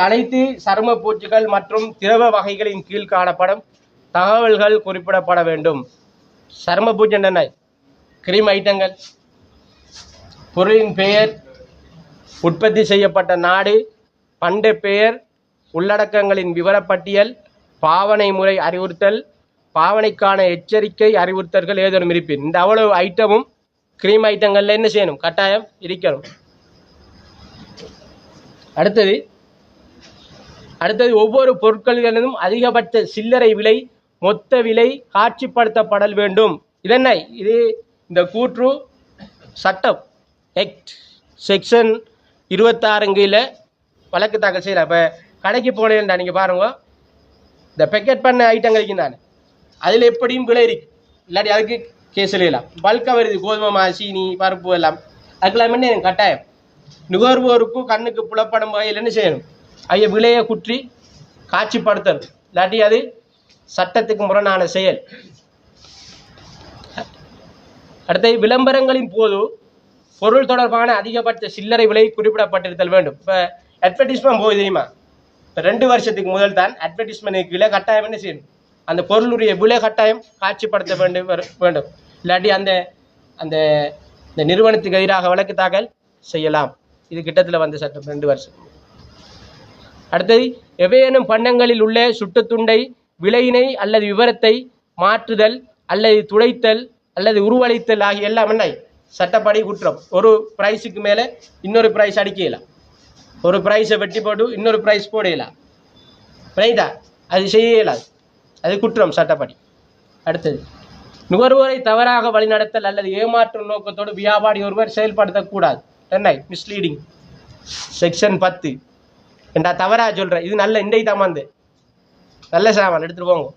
அனைத்து சரும பூச்சிகள் மற்றும் திரவ வகைகளின் கீழ் காணப்படும் தகவல்கள் குறிப்பிடப்பட வேண்டும். சரும பூச்சி என்னென்ன கிரீம் ஐட்டங்கள். பொருளின் பெயர் உற்பத்தி செய்யப்பட்ட நாடு பண்ட பெயர் உள்ளடக்கங்களின் விவரப்பட்டியல் பாவனை முறை அறிவுறுத்தல் பாவனைக்கான எச்சரிக்கை அறிவுறுத்தல்கள் ஏதேனும் இருப்பின். இந்த அவ்வளவு ஐட்டமும் கிரீம் ஐட்டங்களில் என்ன செய்யணும்? கட்டாயம் இருக்கணும். அடுத்தது அடுத்தது ஒவ்வொரு பொருட்களிலும் அதிகபட்ச சில்லறை விலை மொத்த விலை காட்சிப்படுத்தப்படல் வேண்டும். இதென்ன? இது இந்த கூற்று சட்டம் எக்ட் செக்ஷன் இருபத்தாறுங்க வழக்கு தாக்கல் செய்யலாம் இப்போ கடைக்கு போனேன்டா நீங்கள் பாருங்க. இந்த பேக்கெட் பண்ண ஐட்டங்கள் தானே அதில் எப்படியும் விலை இருக்கு. இல்லாட்டி அதுக்கு கேஸ் எழுதலாம் பல்காக வருது. கோதுமை மா சீனி பருப்பு எல்லாம். அதுக்கெல்லாம் என்ன? எனக்கு கட்டாயம். நுகர்வோருக்கும் கண்ணுக்கு புலப்படும் வகையில் என்ன செய்யணும்? ஐய விலையை குற்றி காட்சிப்படுத்தல். இல்லாட்டி அது சட்டத்துக்கு முரணான செயல். அடுத்த விளம்பரங்களின் போது பொருள் தொடர்பான அதிகபட்ச சில்லறை விலை குறிப்பிடப்பட்டிருத்தல் வேண்டும். இப்போ அட்வர்டைஸ்மெண்ட் போகுது தெரியுமா? இப்போ ரெண்டு வருஷத்துக்கு முதல் தான் அட்வர்டைஸ்மெண்ட்டுக்கு விலை கட்டாயம் என்ன செய்யணும்? அந்த பொருளுடைய விலை கட்டாயம் காட்சிப்படுத்த வேண்டும் வேண்டும். இல்லாட்டி அந்த அந்த இந்த நிறுவனத்துக்கு எதிராக வழக்கு தாக்கல் செய்யலாம். இது கிட்டத்தில் வந்த சட்டம். ரெண்டு வருஷம் அடுத்தது எவையேனும் பண்டங்களில் உள்ள சுட்டுத்துண்டை விலையினை அல்லது விவரத்தை மாற்றுதல் அல்லது துடைத்தல் அல்லது உருவளித்தல் ஆகிய எல்லாம் என்ன? சட்டப்படி குற்றம். ஒரு ப்ரைஸுக்கு மேலே இன்னொரு ப்ரைஸ் அடிக்கலாம் ஒரு ப்ரைஸை வெட்டி போட்டு இன்னொரு ப்ரைஸ் போடலாம் ரைட்டா அது செய்யலாது அது குற்றம் சட்டப்படி. அடுத்தது நுகர்வோரை தவறாக வழிநடத்தல் அல்லது ஏமாற்றும் நோக்கத்தோடு வியாபாரி ஒருவர் செயல்படுத்தக்கூடாது. என்ன? மிஸ்லீடிங் செக்ஷன் பத்து. ஏண்டா தவறா சொல்கிறேன் இது நல்ல இந்த தாமாந்து நல்ல சாமான் எடுத்துட்டு போங்க.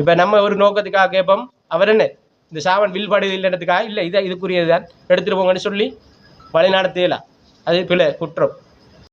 இப்போ நம்ம ஒரு நோக்கத்துக்காக கேட்போம். அவர் என்ன? இந்த சாமான் வில்பாடு இல்லைன்றதுக்காக இல்லை இதை இதுக்குரியது தான் எடுத்துட்டு போங்கன்னு சொல்லி வழிநாடு தேலா அது பிள்ளை குற்றம்.